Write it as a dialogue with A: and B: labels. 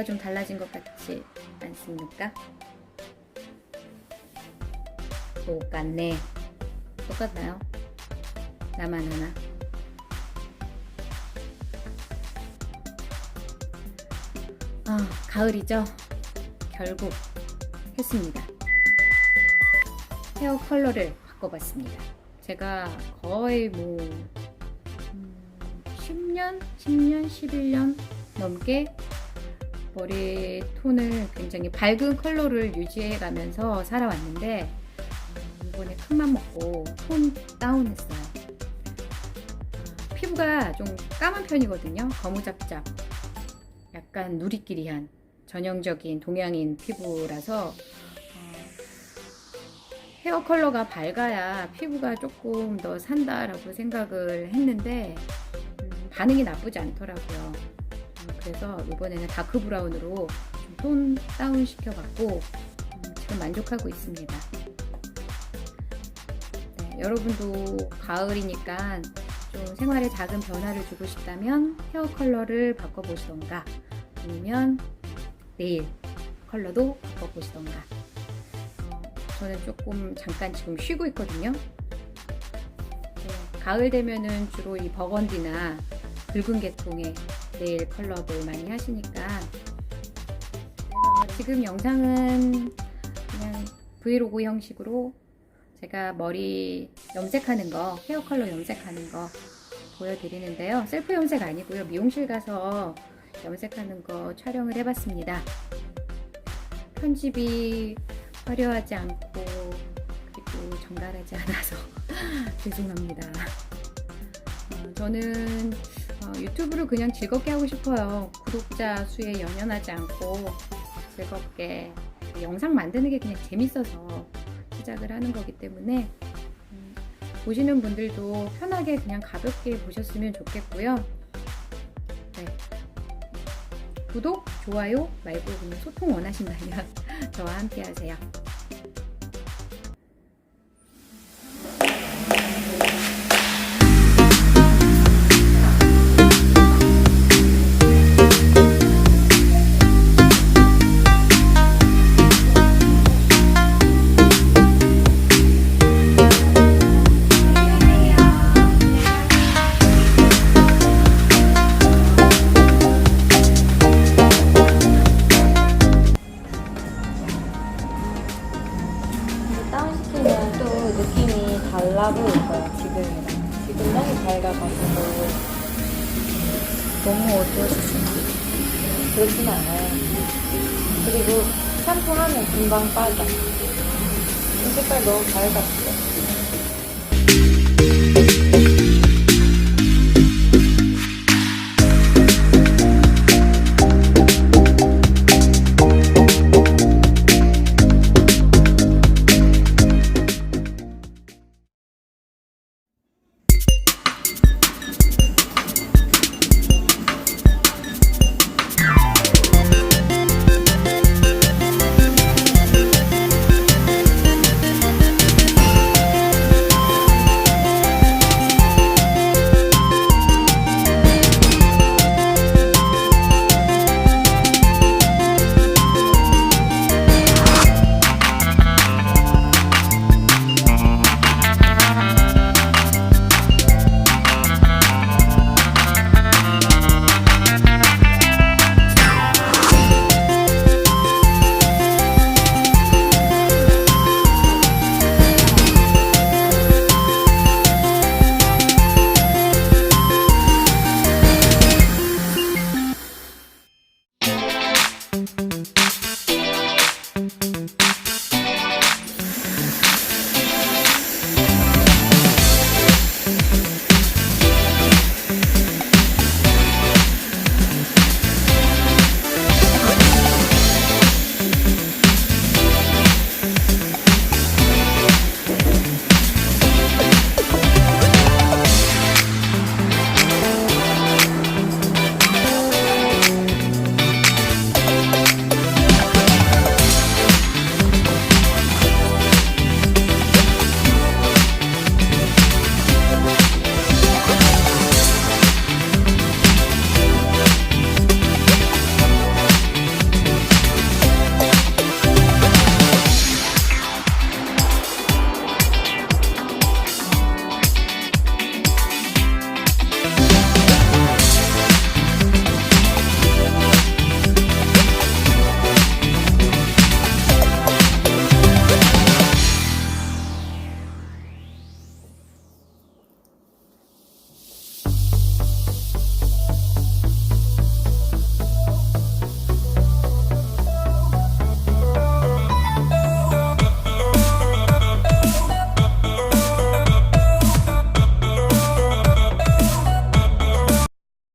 A: 뭐가 좀 달라진 것 같지 않습니까? 똑같네. 똑같나요? 나만 하나. 아, 가을이죠? 결국 했습니다. 헤어 컬러를 바꿔봤습니다. 제가 거의 뭐, 음, 10년? 10년? 11년 넘게 머리 톤을 굉장히 밝은 컬러를 유지해 가면서 살아왔는데, 음, 이번에 큰맘 먹고 톤 다운했어요. 아, 피부가 좀 까만 편이거든요. 거무잡잡. 약간 누리끼리한 전형적인 동양인 피부라서 어, 헤어 컬러가 밝아야 피부가 조금 더 산다라고 생각을 했는데 음, 반응이 나쁘지 않더라고요. 음, 그래서 이번에는 다크 브라운으로 좀톤 다운 시켜봤고 음, 지금 만족하고 있습니다. 네, 여러분도 가을이니까 좀 생활에 작은 변화를 주고 싶다면 헤어 컬러를 바꿔보시던가 아니면 네일 컬러도 바꿔보시던가 어, 저는 조금 잠깐 지금 쉬고 있거든요 네, 가을 되면은 주로 이 버건디나 붉은 계통의 네일 컬러들 많이 하시니까 지금 영상은 그냥 브이로그 형식으로 제가 머리 염색하는 거 헤어 컬러 염색하는 거 보여드리는데요 셀프 염색 아니고요 미용실 가서 염색하는 거 촬영을 해봤습니다. 편집이 화려하지 않고 그리고 정갈하지 않아서 죄송합니다. 어, 저는 어, 유튜브를 그냥 즐겁게 하고 싶어요. 구독자 수에 연연하지 않고 즐겁게 영상 만드는 게 그냥 재밌어서 시작을 하는 거기 때문에 음, 보시는 분들도 편하게 그냥 가볍게 보셨으면 좋겠고요. 네, 구독, 좋아요 말고 그냥 소통 원하신다면 저와 함께 하세요.
B: 달라 보여요 지금이랑 지금 너무 밝아가지고
A: 너무 어두워지시나요?
B: 그렇진 않아요. 그리고 샴푸하면 금방 빠져. 이 색깔 너무 밝았어 Música